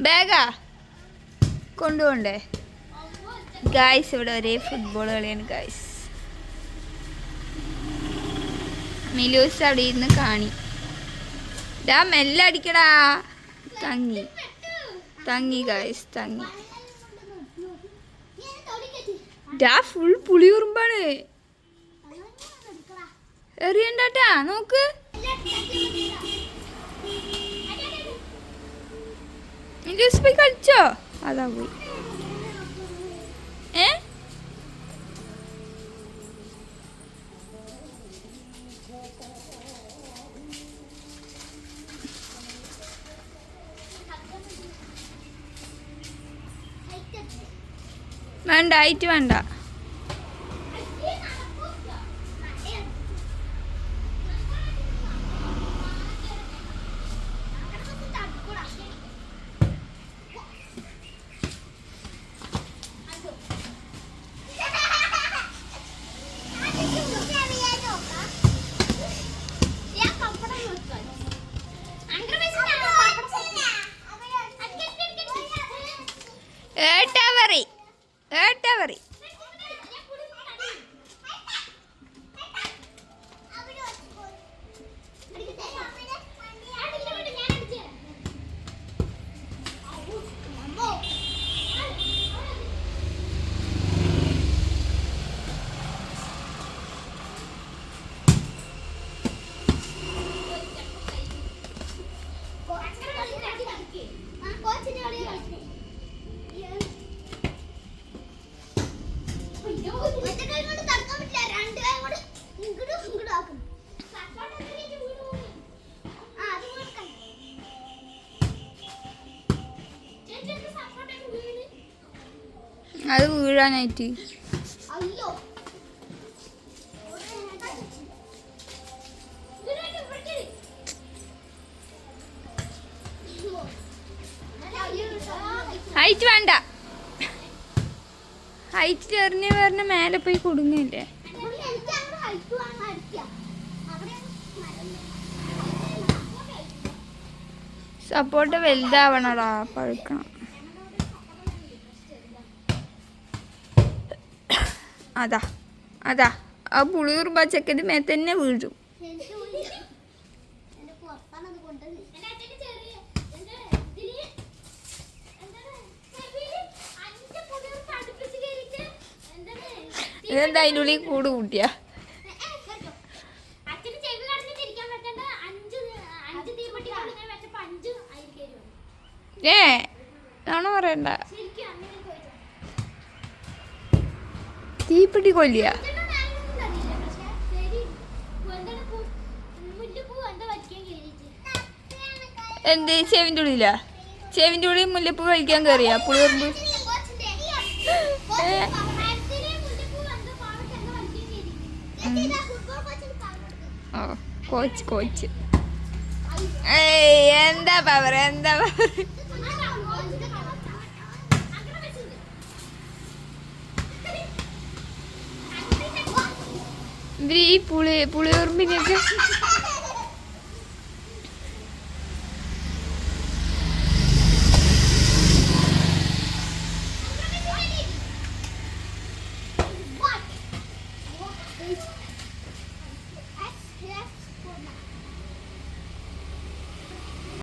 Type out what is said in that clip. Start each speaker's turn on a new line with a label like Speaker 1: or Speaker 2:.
Speaker 1: Baga? കൊണ്ടുപോണ്ടേ guys ഇവിടെ ഒരേ football കളിയാണ് ഗായ്സ് മിലൂസ് അവിടെ ഇരുന്ന് കാണി. ഡാ മെല്ലെ അടിക്കടാ. തങ്ങി. തങ്ങി ഗായ്സ് തങ്ങി. ഡാ ഫുൾ പുളി ഉറുമ്പാണ്. എറിയണ്ടാട്ടാ നോക്ക്. മിലൂസ് പോയി കളിച്ചോ അതാ പോയി ഏ വേണ്ട ആയിട്ട് വേണ്ട. ഏട്ടാ പറ അത് വീഴാനായിട്ട്. ഹൈറ്റ് വേണ്ട. ഹൈറ്റ് എറിഞ്ഞ് പറഞ്ഞ മേലെ പോയി കൊടുങ്ങില്ലേ? സപ്പോർട്ട് വലുതാവണടാ പഴുക്കണം. അതാ അതാ. ആ പുളിയൂർ പച്ചക്കത് മേ തന്നെ വീഴും. ഇതെന്താ അതിന്റെ ഉള്ളിൽ കൂട് കൂട്ടിയ? ഏ ആണോ
Speaker 2: കടന്നിട്ടിരിക്കാൻ വയ്ക്കാൻ കയറിയിട്ട്.
Speaker 1: എന്ത്? ചെവിന്റെ ഉള്ളില? ചെവിന്റെ ഉള്ളിൽ മുല്ലപ്പൂ കഴിക്കാൻ കയറിയ? പുളിയൂർമ്പ് ഓ കോച്ച് കോച്ച്. എന്താ പവർ എന്താ power ഈ പുളി പുളിയൂർമ്പിനൊക്കെ